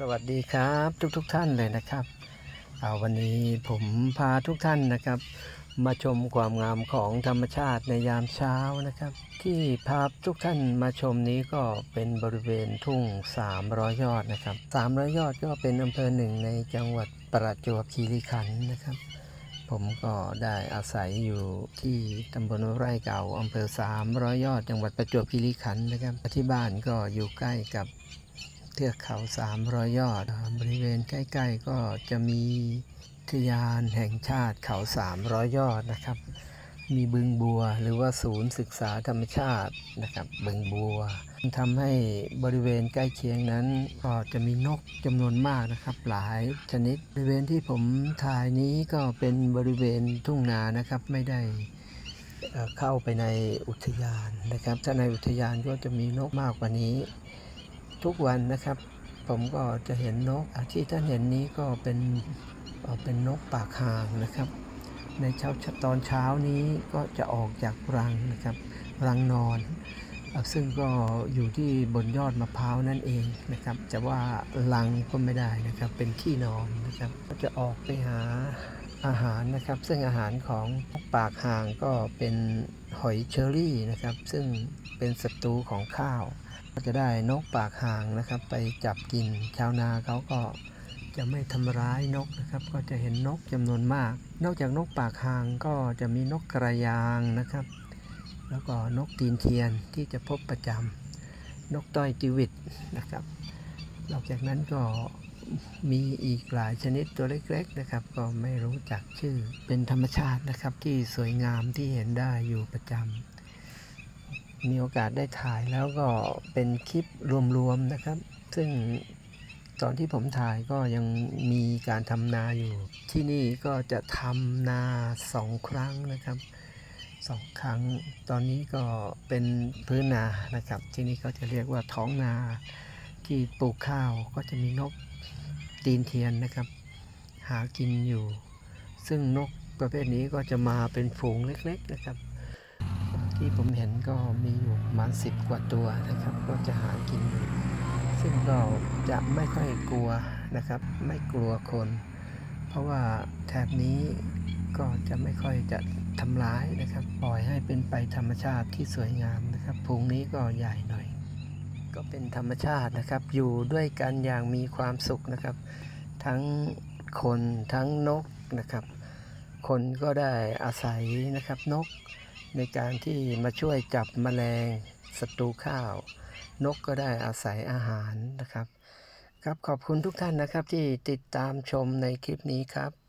สวัสดีครับทุกทุกๆท่านเลยนะครับเอาวันนี้ผมพาทุกท่านนะครับ มาชมความงามของธรรมชาติในยามเช้านะครับ ที่พาทุกท่านมาชมนี้ก็เป็นบริเวณทุ่ง 300 ยอดนะครับ300 ยอดก็เป็นอำเภอหนึ่งในจังหวัดประจวบคีรีขันธ์นะครับผมก็ได้อาศัยอยู่ที่ตำบลไร่เก่าอำเภอ300ยอด จังหวัดประจวบคีรีขันธ์นะครับที่บ้านก็อยู่ใกล้กับ เทือกเขา300ยอด บริเวณใกล้ๆก็จะมีอุทยานแห่งชาติเขา300ยอดนะครับ มีบึงบัวหรือว่าศูนย์ศึกษาธรรมชาตินะครับ บึงบัวทำให้บริเวณใกล้เคียงนั้นก็จะมีนกจำนวนมากนะครับ หลายชนิด บริเวณที่ผมถ่ายนี้ก็เป็นบริเวณทุ่งนานะครับไม่ได้เข้าไปในอุทยานนะครับ ถ้าในอุทยานก็จะมีนกมากกว่านี้ ทุกวันนะครับ ผมก็จะเห็นนกที่ท่านเห็นนี้ก็เป็นเป็นนกปากห่างนะครับ ในเช้าตอนเช้านี้ก็จะออกจากรังนะครับรังนอน ซึ่งก็อยู่ที่บนยอดมะพร้าวนั่นเองนะครับจะว่ารังก็ไม่ได้นะครับเป็นที่นอนนะครับก็จะออกไปหาอาหารนะครับ ซึ่งอาหารของปากห่างก็เป็นหอยเชอรี่นะครับ ซึ่งเป็นศัตรูของข้าว ก็จะได้นกปากห่างนะครับ ไปจับกินชาวนาเขาก็จะไม่ทำร้ายนกนะครับ ก็จะเห็นนกจำนวนมาก นอกจากนกปากห่างก็จะมีนกกระยางนะครับ แล้วก็นกตีนเทียนที่จะพบประจำนกต้อยจิวิตนะครับ นอกจากนั้นก็มีอีกหลายชนิดตัวเล็กๆนะครับ ก็ไม่รู้จักชื่อเป็นธรรมชาตินะครับที่สวยงามที่เห็นได้อยู่ประจำ มีโอกาสได้ถ่ายแล้วก็เป็นคลิปรวมๆนะครับ ซึ่งตอนที่ผมถ่ายก็ยังมีการทำนาอยู่ ที่นี่ก็จะทำนาสองครั้งนะครับสองครั้ง ตอนนี้ก็เป็นพื้นนานะครับ ที่นี่เขาจะเรียกว่าท้องนาที่ปลูกข้าวก็จะมีนกตีนเทียนนะครับ หากินอยู่ ซึ่งนกประเภทนี้ก็จะมาเป็นฝูงเล็ก ๆนะครับ ที่ผมเห็นก็มีอยู่ประมาณสิบกว่าตัวนะครับ ก็จะหากินอยู่ซึ่งก็จะไม่ค่อยกลัวนะครับ ไม่กลัวคน เพราะว่าแถบนี้ก็จะไม่ค่อยจะทำร้ายนะครับ ปล่อยให้เป็นไปธรรมชาติที่สวยงามนะครับพุงนี้ก็ใหญ่หน่อย ก็เป็นธรรมชาตินะครับ อยู่ด้วยกันอย่างมีความสุขนะครับ ทั้งคนทั้งนกนะครับ คนก็ได้อาศัยนะครับนก ในการที่มาช่วยจับแมลงศัตรูข้าว นกก็ได้อาศัยอาหารนะครับ ครับขอบคุณทุกท่านนะครับที่ติดตามชมในคลิปนี้ครับ